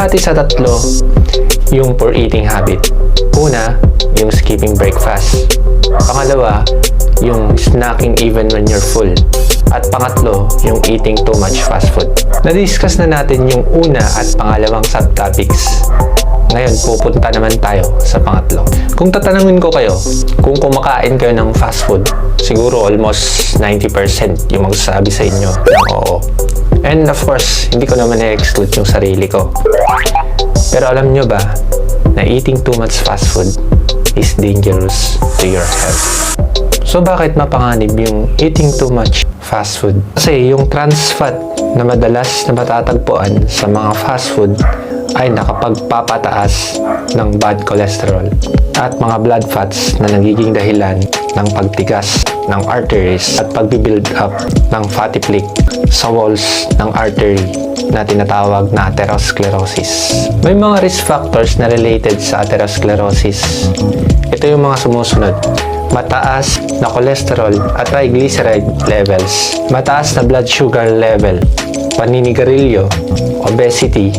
At sa tatlo, yung poor eating habit. Una, yung skipping breakfast. Pangalawa, yung snacking even when you're full. At pangatlo, yung eating too much fast food. Na-discuss na natin yung una at pangalawang subtopics. Ngayon, pupunta naman tayo sa pangatlo. Kung tatanungin ko kayo, kung kumakain kayo ng fast food, siguro almost 90% yung magsasabi sa inyo ng oo. And of course, hindi ko naman i-exclude yung sarili ko. Pero alam nyo ba na eating too much fast food is dangerous to your health? So bakit mapanganib yung eating too much fast food? Kasi yung trans fat na madalas na matatagpuan sa mga fast food ay nakapagpapataas ng bad cholesterol at mga blood fats na nagiging dahilan ng pagtigas ng arteries at pagbibuild up ng fatty plaque sa walls ng artery na tinatawag na atherosclerosis. May mga risk factors na related sa atherosclerosis. Ito yung mga sumusunod. Mataas na cholesterol at triglyceride levels, mataas na blood sugar level, paninigarilyo, obesity,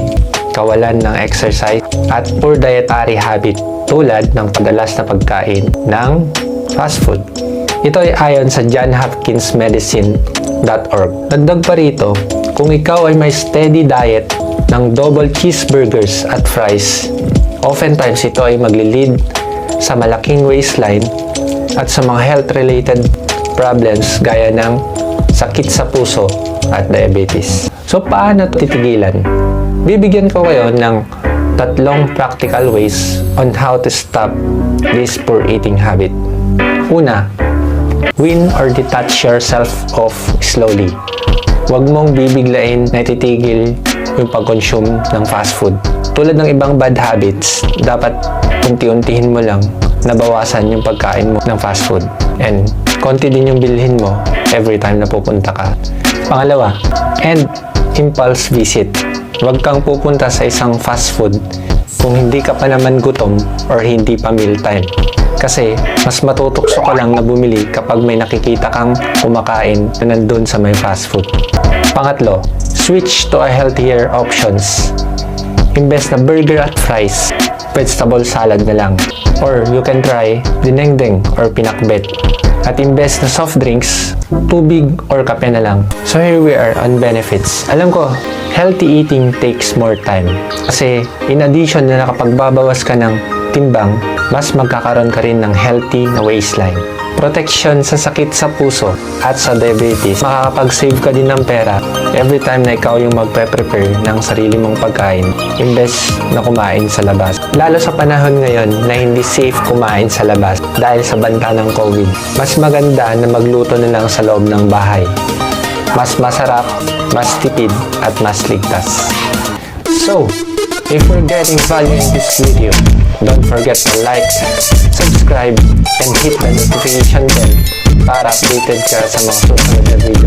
kawalan ng exercise, at poor dietary habit tulad ng padalas na pagkain ng fast food. Ito ay ayon sa johnhopkinsmedicine.org. Dagdag pa rito, kung ikaw ay may steady diet ng double cheeseburgers at fries, oftentimes ito ay maglilid sa malaking waistline at sa mga health-related problems gaya ng sakit sa puso at diabetes. So, paano titigilan? Bibigyan ko kayo ng tatlong practical ways on how to stop this poor eating habit. Una, win or detach yourself off slowly. Huwag mong bibiglain na titigil yung pag-consume ng fast food. Tulad ng ibang bad habits, dapat unti-untihin mo lang nabawasan yung pagkain mo ng fast food. And konti din yung bilhin mo every time na pupunta ka. Pangalawa, and impulse visit. Huwag kang pupunta sa isang fast food kung hindi ka pa naman gutom or hindi pa mealtime. Kasi mas matutokso ka lang na bumili kapag may nakikita kang kumakain na nandun sa may fast food. Pangatlo, switch to a healthier options. Imbes na burger at fries, vegetable salad na lang. Or you can try dinengdeng or pinakbet. At imbes na soft drinks, tubig or kape na lang. So here we are on benefits. Alam ko, healthy eating takes more time. Kasi in addition na nakapagbabawas ka ng timbang, mas magkakaroon ka rin ng healthy na waistline. Protection sa sakit sa puso at sa diabetes. Makakapag-save ka din ng pera every time na ikaw yung magpe-prepare ng sarili mong pagkain imbes na kumain sa labas. Lalo sa panahon ngayon na hindi safe kumain sa labas dahil sa banta ng COVID. Mas maganda na magluto na lang sa loob ng bahay. Mas masarap, mas tipid, at mas ligtas. So, if you're getting value in this video, don't forget to like, subscribe, and hit the notification bell para updated ka sa mga susunod na video.